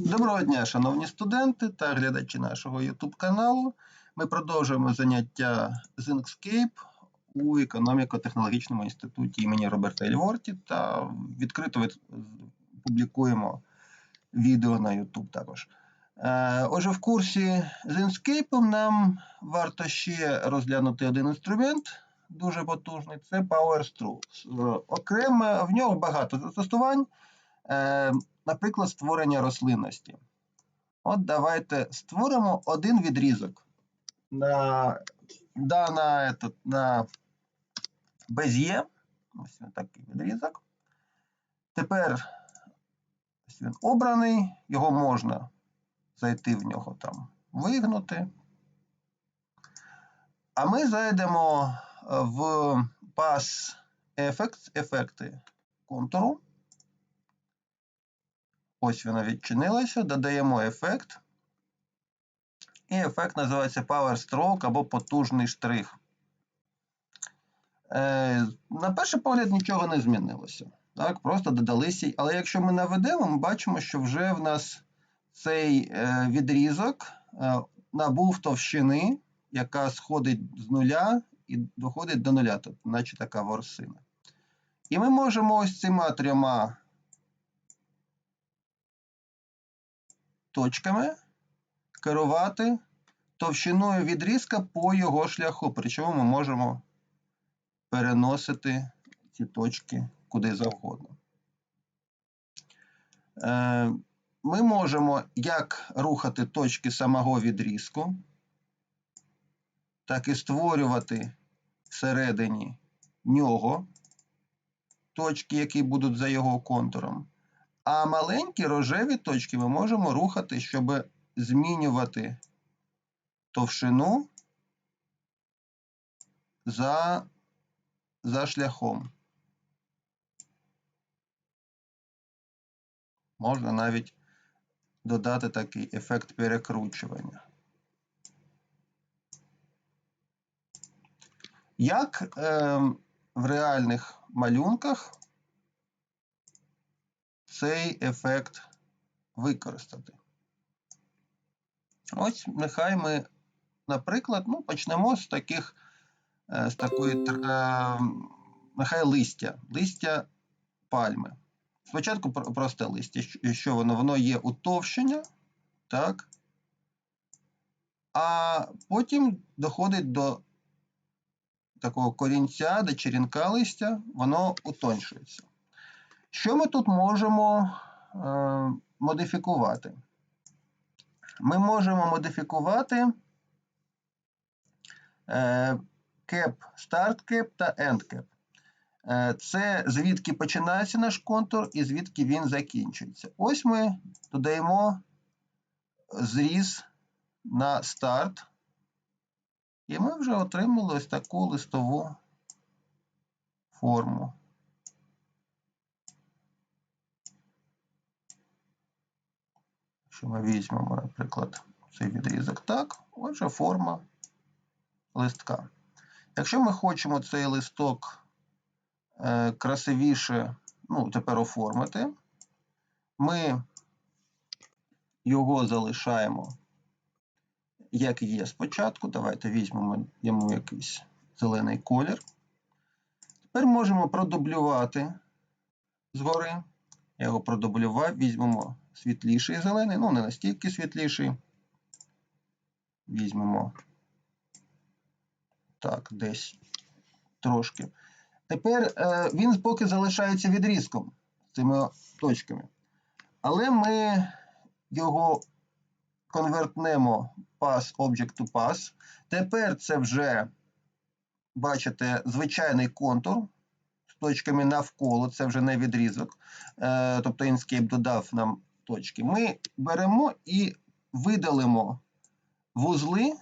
Доброго дня, шановні студенти та глядачі нашого YouTube каналу. Ми продовжуємо заняття з Inkscape у економіко-технологічному інституті імені Роберта Ельворті та відкрито публікуємо відео на YouTube також. Е, Отже, в курсі з Inkscape нам варто ще розглянути один інструмент, дуже потужний це PowerStrokes. Е, Окремо в нього багато застосувань. Е, наприклад, створення рослинності. От давайте створимо один відрізок на, да, на, этот, на Bezier. Ось такий відрізок. Тепер ось він обраний, його можна зайти в нього там, вигнути. А ми зайдемо в Pass Effects, ефекти контуру. Ось вона відчинилася, додаємо ефект. І ефект називається Power Stroke або потужний штрих. Е, на перший погляд нічого не змінилося. Так, Просто додалися. Але якщо ми наведемо, ми бачимо, що вже в нас цей е, відрізок е, набув товщини, яка сходить з нуля і доходить до нуля, тобто, наче така ворсина. І ми можемо ось цими трьома точками керувати товщиною відрізка по його шляху. Причому ми можемо переносити ці точки куди завгодно. Е, Ми можемо як рухати точки самого відрізку, так і створювати всередині нього точки, які будуть за його контуром. А маленькі рожеві точки ми можемо рухати, щоб змінювати товщину за, за шляхом. Можна навіть додати такий ефект перекручування. Як е, в реальних малюнках цей ефект використати. Ось нехай ми, наприклад, ну, почнемо з таких, е, з такої, е, нехай листя, листя пальми. Спочатку про- просте листя. Що воно? Воно є утовщення, так? А потім доходить до такого корінця, до черенка листя, воно утоншується. Що ми тут можемо е, модифікувати? Ми можемо модифікувати е, cap, start cap та end cap. Е, це звідки починається наш контур і звідки він закінчується. Ось ми додаємо зріз на старт. І ми вже отримали ось таку листову форму. Якщо ми візьмемо, наприклад, цей відрізок так, отже, форма листка. Якщо ми хочемо цей листок е, красивіше, ну, тепер оформити, ми його залишаємо як є спочатку. Давайте візьмемо йому якийсь зелений колір. Тепер можемо продублювати згори. Я його продублював, візьмемо світліший зелений, ну не настільки світліший. Візьмемо так, десь трошки. Тепер е, він поки залишається відрізком цими точками. Але ми його конвертнемо pass object to pass. Тепер це вже, бачите, звичайний контур з точками навколо, це вже не відрізок. Е, тобто Inkscape додав нам точки. Ми беремо і видалимо вузли е,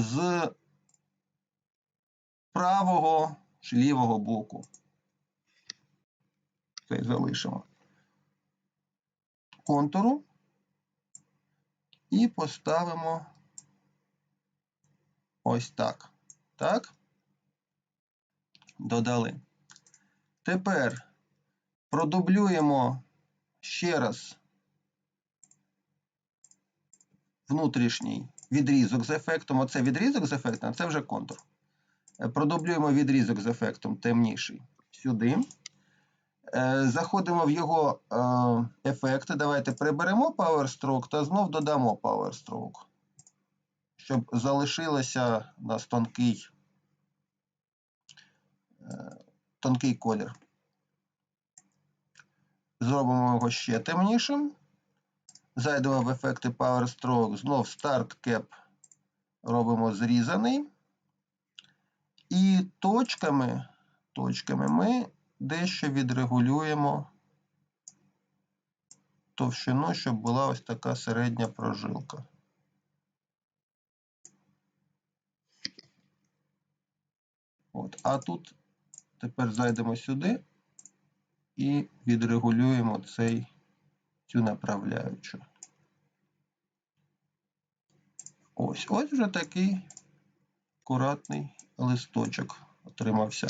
з правого чи лівого боку. Це залишимо контуру і поставимо ось так. Так. Додали. Тепер продублюємо ще раз внутрішній відрізок з ефектом. Оце відрізок з ефектом, а це вже контур. Е, Продублюємо відрізок з ефектом темніший сюди. Е, Заходимо в його е, ефекти. Давайте приберемо Power Stroke та знов додамо Power Stroke, щоб залишилося у нас тонкий, тонкий колір. Зробимо його ще темнішим. Зайдемо в ефекти Power Stroke, знов Start Cap робимо зрізаний. І точками, точками ми дещо відрегулюємо товщину, щоб була ось така середня прожилка. От. А тут тепер зайдемо сюди і відрегулюємо цей, цю направляючу. Ось, ось вже такий акуратний листочок отримався.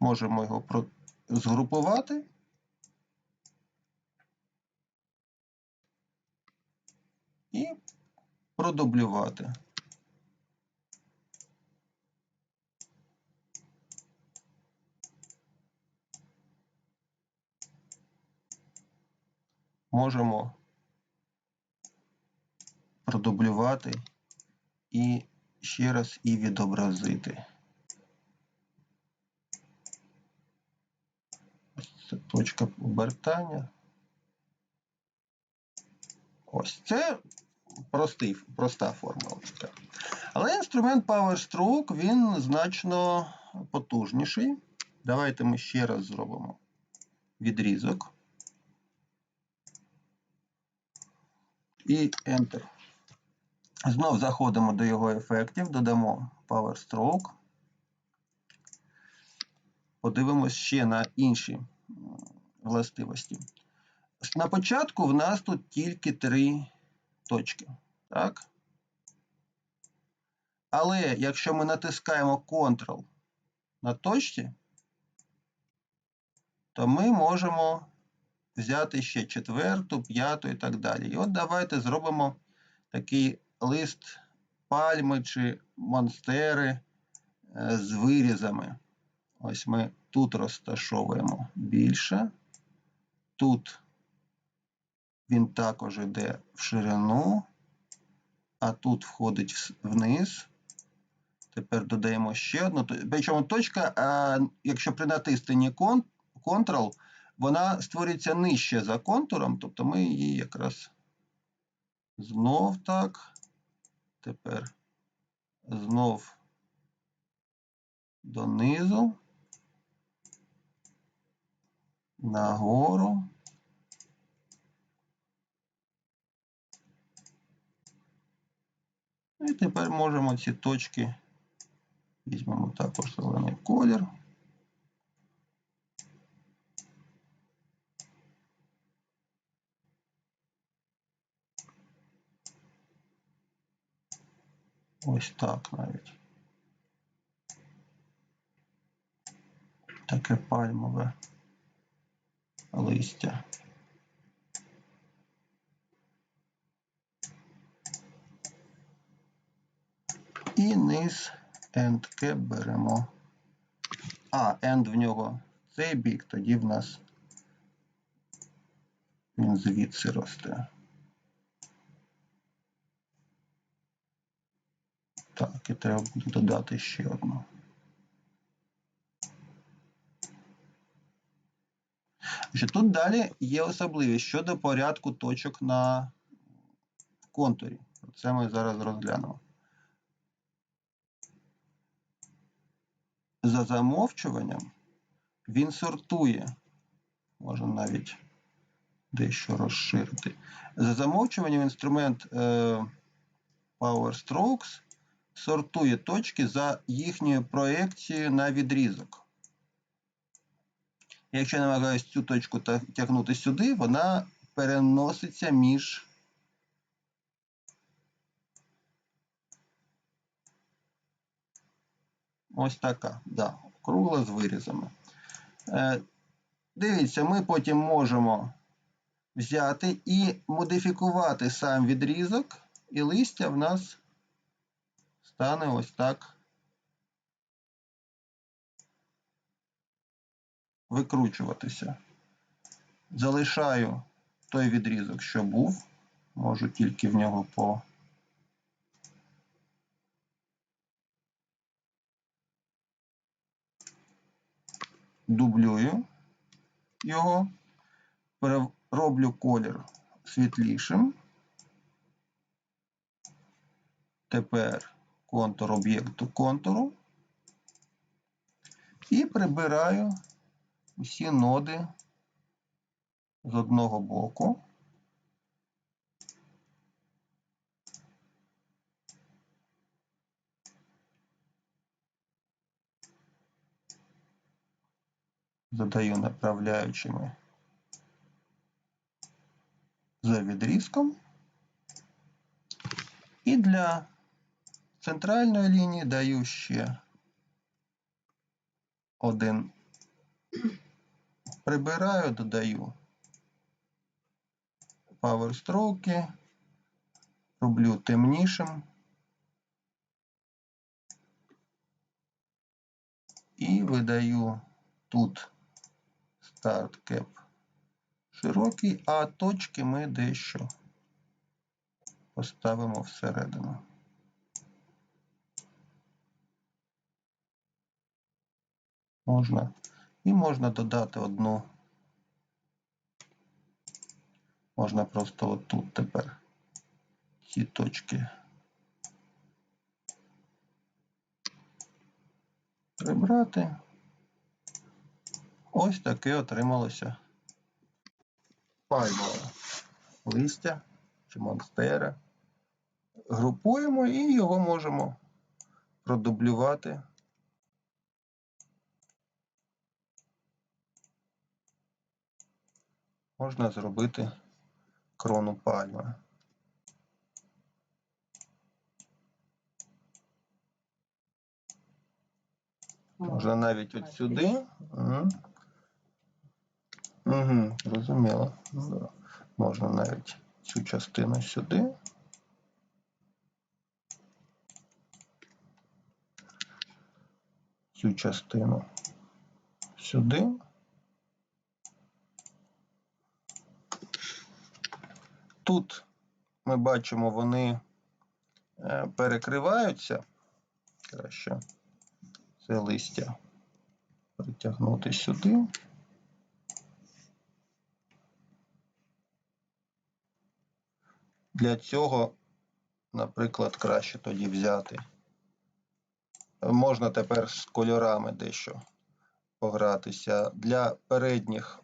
Можемо його згрупувати. І продублювати. Можемо продублювати і ще раз і відобразити. Це точка обертання. Ось це простий, проста формулочка. Але інструмент PowerStroke, він значно потужніший. Давайте ми ще раз зробимо відрізок. І Enter. Знов заходимо до його ефектів, додамо PowerStroke. Подивимось ще на інші властивості. На початку в нас тут тільки три точки. Так? Але якщо ми натискаємо Ctrl на точці, то ми можемо взяти ще четверту, п'яту і так далі. І от давайте зробимо такий лист пальми чи монстери з вирізами. Ось ми тут розташовуємо більше. Тут він також йде в ширину, а тут входить вниз. Тепер додаємо ще одну. Причому точка, якщо при натисненні Ctrl, вона створюється нижче за контуром, тобто ми її якраз знов так. Тепер знов донизу, нагору. І тепер можемо ці точки, візьмемо також зелений колір. Ось так навіть. Таке пальмове листя. І низ cap беремо. А, end в нього цей бік, тоді в нас він звідси росте. Так, і треба буде додати ще одну. Тут далі є особливість щодо порядку точок на контурі. Це ми зараз розглянемо. За замовчуванням він сортує, можна навіть дещо розширити. За замовчуванням інструмент е, Power Strokes сортує точки за їхньою проекцією на відрізок. Якщо я намагаюся цю точку тягнути сюди, вона переноситься між ось така, да, кругла з вирізами. Е, Дивіться, ми потім можемо взяти і модифікувати сам відрізок і листя в нас стане ось так викручуватися. Залишаю той відрізок, що був, можу тільки в нього по дублюю його, роблю колір світлішим. Тепер контур об'єкту контуру і прибираю усі ноди з одного боку. Задаю направляючими за відрізком. І для центральної лінії даю ще один. Прибираю, додаю PowerStroke, роблю темнішим. І видаю тут Start Cap широкий, а точки ми дещо поставимо всередину. Можна. І можна додати одну. Можна просто отут тепер ці точки прибрати. Ось таке отрималося пальмове листя чи монстера. Групуємо і його можемо продублювати. Можна зробити крону пальми. Можна навіть от сюди. Угу. Угу, Зрозуміло. Можна навіть цю частину сюди. Цю частину сюди. Тут ми бачимо, вони е, перекриваються. Краще це листя притягнути сюди. Для цього, наприклад, краще тоді взяти. Можна тепер з кольорами дещо погратися. Для передніх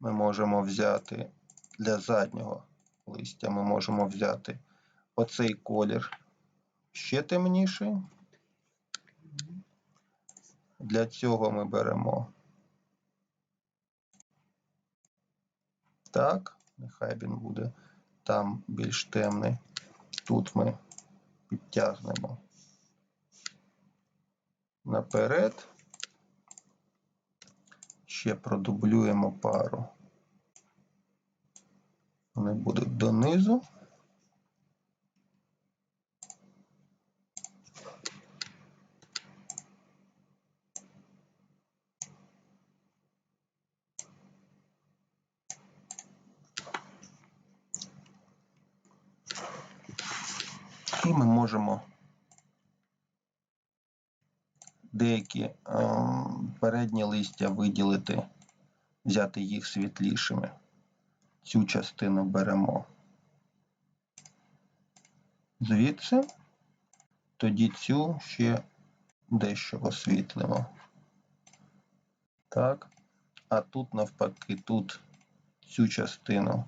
ми можемо взяти для заднього листя ми можемо взяти оцей колір ще темніший. Для цього ми беремо так, нехай він буде там більш темний. Тут ми підтягнемо наперед. Ще продублюємо пару. Вони будуть донизу. І ми можемо деякі передні листя виділити, взяти їх світлішими. Цю частину беремо звідси, тоді цю ще дещо освітлимо. Так, а тут навпаки, тут цю частину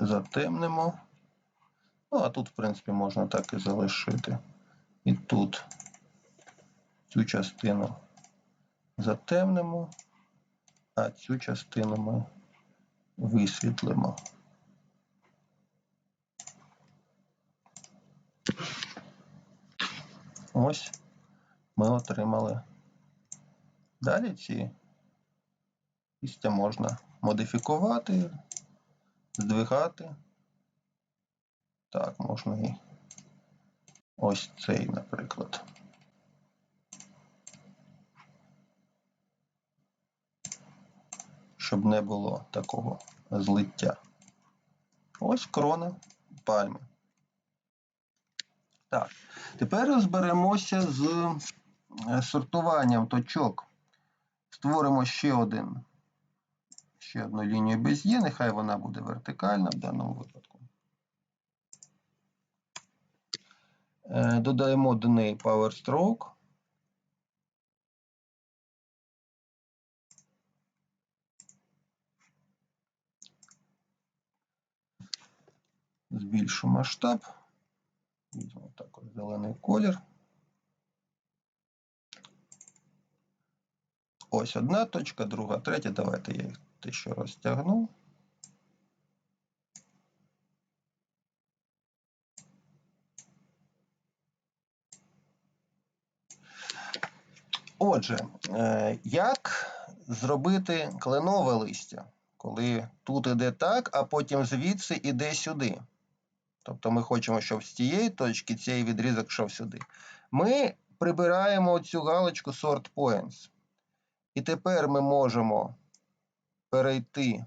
затемнимо. Ну, а тут, в принципі, можна так і залишити. І тут цю частину затемнимо, а цю частину ми висвітлимо. Ось ми отримали. Далі ці Листя можна модифікувати, здвигати. Так, можна і ось цей, наприклад. Щоб не було такого злиття. Ось крона пальми. Так, тепер розберемося з е, сортуванням точок. Створимо ще один, ще одну лінію без є, нехай вона буде вертикальна в даному випадку. Е, Додаємо до неї Power Stroke. Збільшу масштаб. Візьмемо також зелений колір. Ось одна точка, друга, третя. Давайте я їх дещо розтягну. Отже, е, як зробити кленове листя, коли тут іде так, а потім звідси іде сюди? Тобто ми хочемо, щоб з цієї точки цей відрізок йшов сюди. Ми прибираємо цю галочку Sort Points. І тепер ми можемо перейти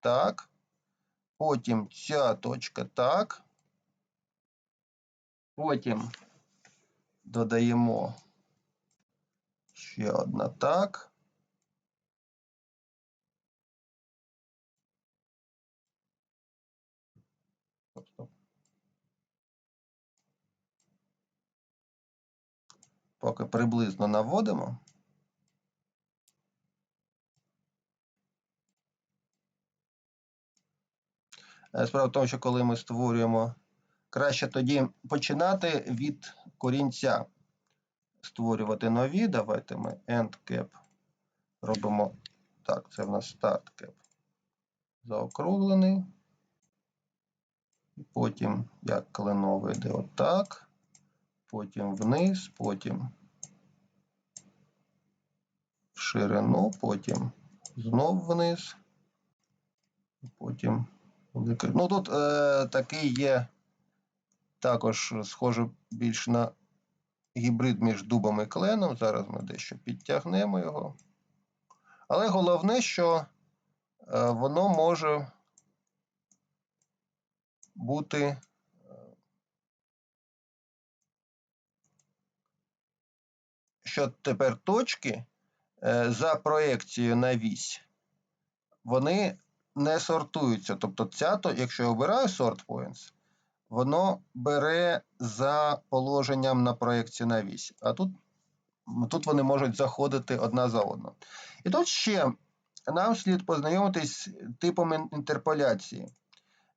так. Потім ця точка так. Потім додаємо ще одна так. Поки приблизно наводимо. Е, Справа в тому, що коли ми створюємо, краще тоді починати від корінця. Створювати нові. Давайте ми end cap робимо. Так, це в нас start cap. Заокруглений. І потім, як кленовий йде отак. Потім вниз, потім ширину, потім знов вниз. Потім Ну тут е, такий є також схоже більш на гібрид між дубом і кленом. Зараз ми дещо підтягнемо його. Але головне, що е, воно може бути е, що тепер точки за проекцією на вісь, вони не сортуються. Тобто, ця, то, якщо я обираю sort points, воно бере за положенням на проєкції на вісь. А тут тут вони можуть заходити одна за одну. І тут ще нам слід познайомитись з типом інтерполяції.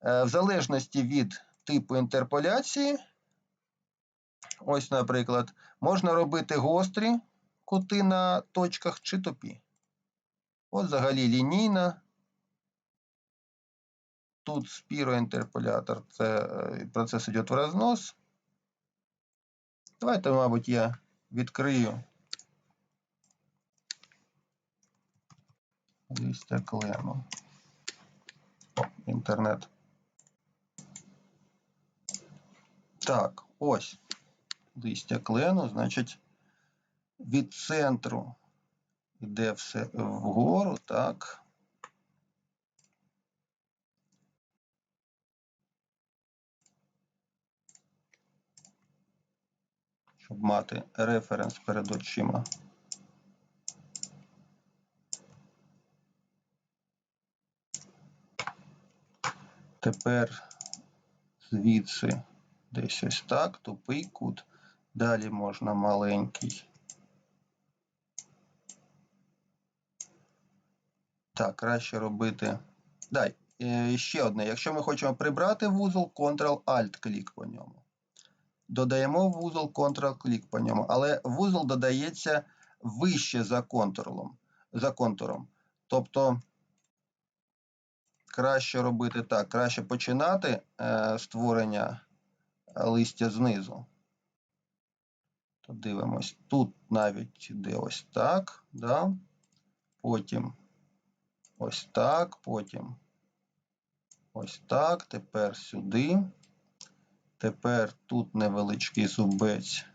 Е, в залежності від типу інтерполяції, ось, наприклад, можна робити гострі кути на точках чи тупі. От взагалі лінійна. Тут спіроінтерполятор, це е, процес йде в рознос. Давайте, мабуть, я відкрию листя інтернет. Так, ось листя клену, значить, від центру йде все вгору, так. щоб мати референс перед очима. Тепер звідси десь ось так, тупий кут. Далі можна маленький. Так, краще робити. Дай, е, ще одне. Якщо ми хочемо прибрати вузол, Ctrl-Alt-клік по ньому додаємо вузол Ctrl-клік по ньому, але вузол додається вище за. За контуром. Тобто краще робити так, краще починати е, створення листя знизу. То дивимось, тут навіть йде ось так, да? потім ось так, потім ось так, тепер сюди. Тепер тут невеличкий зубець.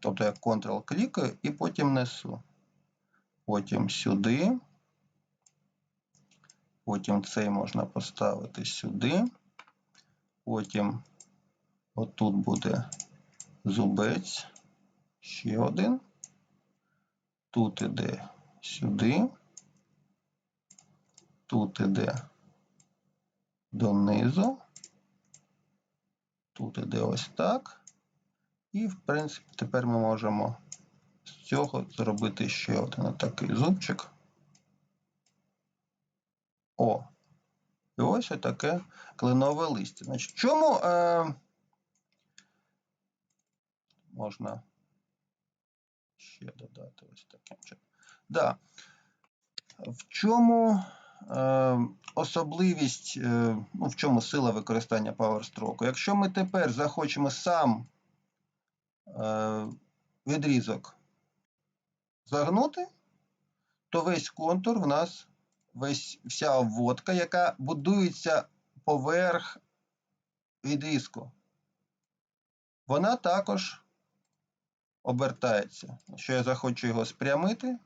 Тобто я Ctrl клікаю і потім несу. Потім сюди. Потім цей можна поставити сюди. Потім отут буде зубець. Ще один. Тут іде сюди. Тут іде донизу. Тут іде ось так. І, в принципі, тепер ми можемо з цього зробити ще один такий зубчик. О. І ось таке кленове листя. Значить, чому е, можна ще додати ось таким чином? Да. В чому е, особливість, е, ну, в чому сила використання PowerStroke? Якщо ми тепер захочемо сам е, відрізок загнути, то весь контур в нас весь, вся обводка, яка будується поверх відрізку, вона також обертається. Якщо я захочу його спрямити,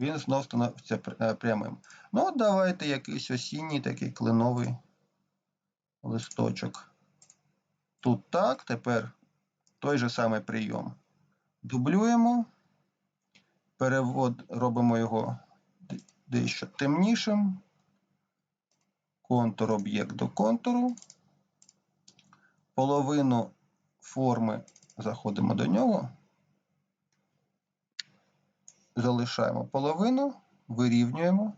він знов становиться е, прямим. Ну, от давайте якийсь осінній такий клиновий листочок. Тут так, тепер той же самий прийом. Дублюємо, перевод, робимо його дещо темнішим. Контур об'єкт до контуру. Половину форми заходимо до нього. Залишаємо половину, вирівнюємо.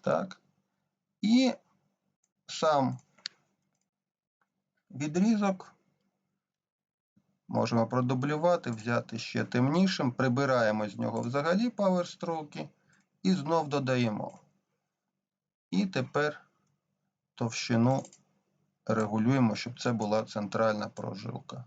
Так. І сам відрізок можемо продублювати, взяти ще темнішим, прибираємо з нього взагалі паверстроки і знов додаємо. І тепер товщину регулюємо, щоб це була центральна прожилка.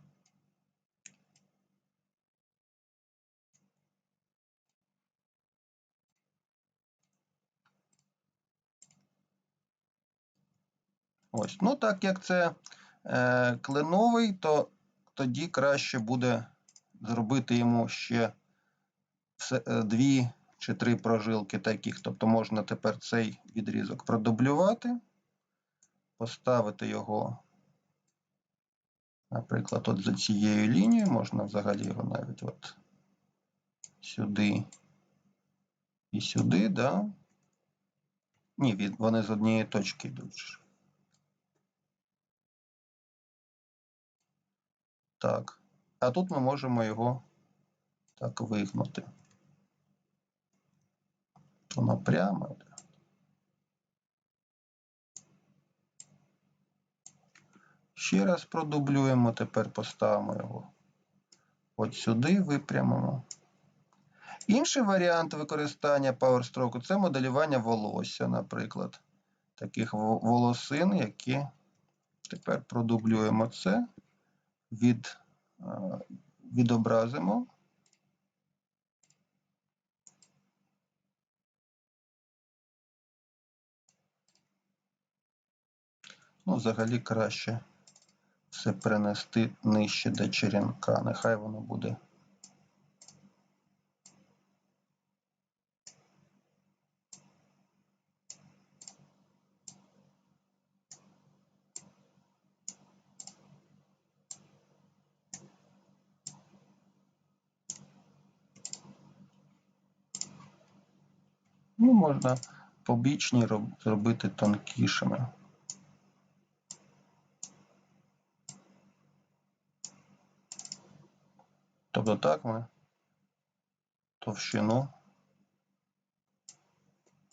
Ось. Ну, так як це е, кленовий, то тоді краще буде зробити йому ще е, дві чи три прожилки таких. Тобто можна тепер цей відрізок продублювати, поставити його, наприклад, от за цією лінією, можна взагалі його навіть от сюди і сюди, да? Ні, вони з однієї точки йдуть. Так. А тут ми можемо його так вигнути. Воно прямо. Ще раз продублюємо, тепер поставимо його от сюди, випрямимо. Інший варіант використання PowerStroke це моделювання волосся, наприклад. Таких волосин, які тепер продублюємо це від, е, відобразимо. Ну, взагалі краще все перенести нижче до черенка. Нехай воно буде. Ну, можна побічні зробити тонкішими. Тобто так ми товщину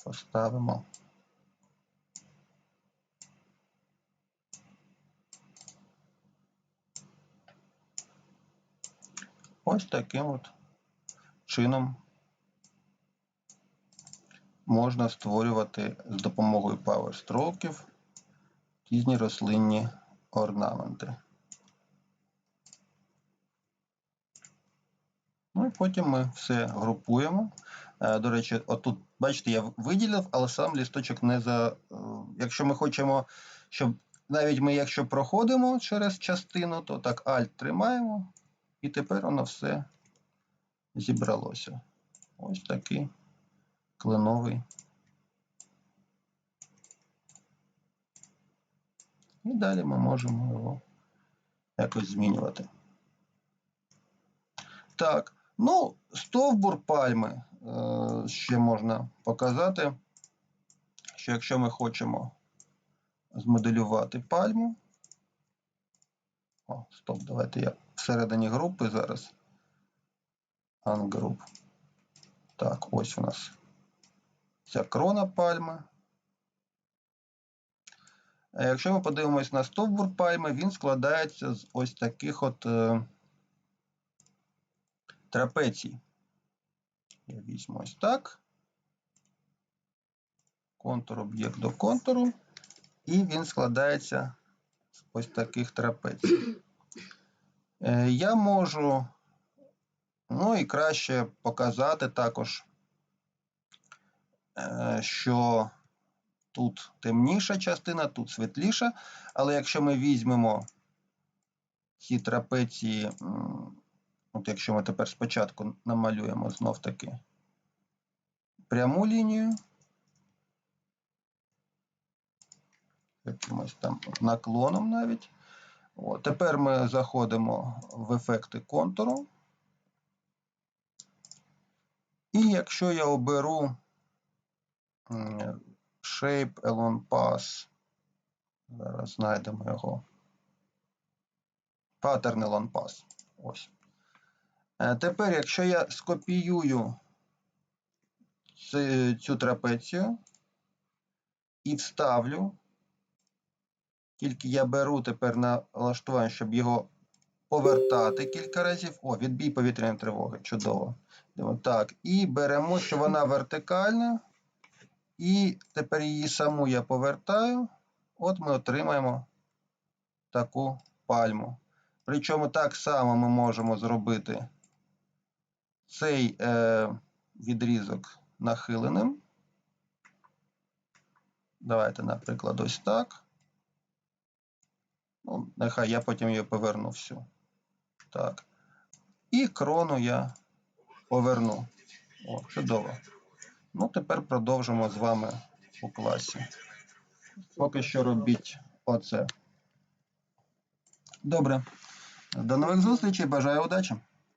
поставимо. Ось таким от чином можна створювати з допомогою PowerStroke різні рослинні орнаменти. Ну і потім ми все групуємо. Е, до речі, отут, бачите, я виділив, але сам лісточок не за. Е, якщо ми хочемо, щоб навіть ми, якщо проходимо через частину, то так Alt тримаємо, і тепер воно все зібралося. Ось такий кленовий. І далі ми можемо його якось змінювати. Так, ну, стовбур пальми е, ще можна показати, що якщо ми хочемо змоделювати пальму. О, стоп, давайте я всередині групи зараз. Ungroup. Так, ось у нас ця крона пальми. Якщо ми подивимось на стовбур пальми, він складається з ось таких от е, трапецій. Я візьму ось так. Контур об'єкт до контуру. І він складається з ось таких трапецій. Е, Я можу, ну і краще показати також, що тут темніша частина, тут світліша. Але якщо ми візьмемо ці трапеції, от якщо ми тепер спочатку намалюємо знов таки пряму лінію, якимось там наклоном навіть. От, тепер ми заходимо в ефекти контуру. І якщо я оберу Shape Along Path, зараз знайдемо його. Pattern Along Path. Ось. Е, Тепер, якщо я скопіюю цю, трапецію і вставлю, тільки я беру тепер на налаштування, щоб його повертати кілька разів. О, відбій повітряної тривоги. Чудово. Так, і беремо, що вона вертикальна. І тепер її саму я повертаю. От ми отримаємо таку пальму. Причому так само ми можемо зробити цей е, відрізок нахиленим. Давайте, наприклад, ось так. Ну, нехай я потім її поверну всю. Так. І крону я поверну. О, чудово. Ну, тепер продовжимо з вами у класі. Поки що робіть оце. Добре. До нових зустрічей. Бажаю удачі.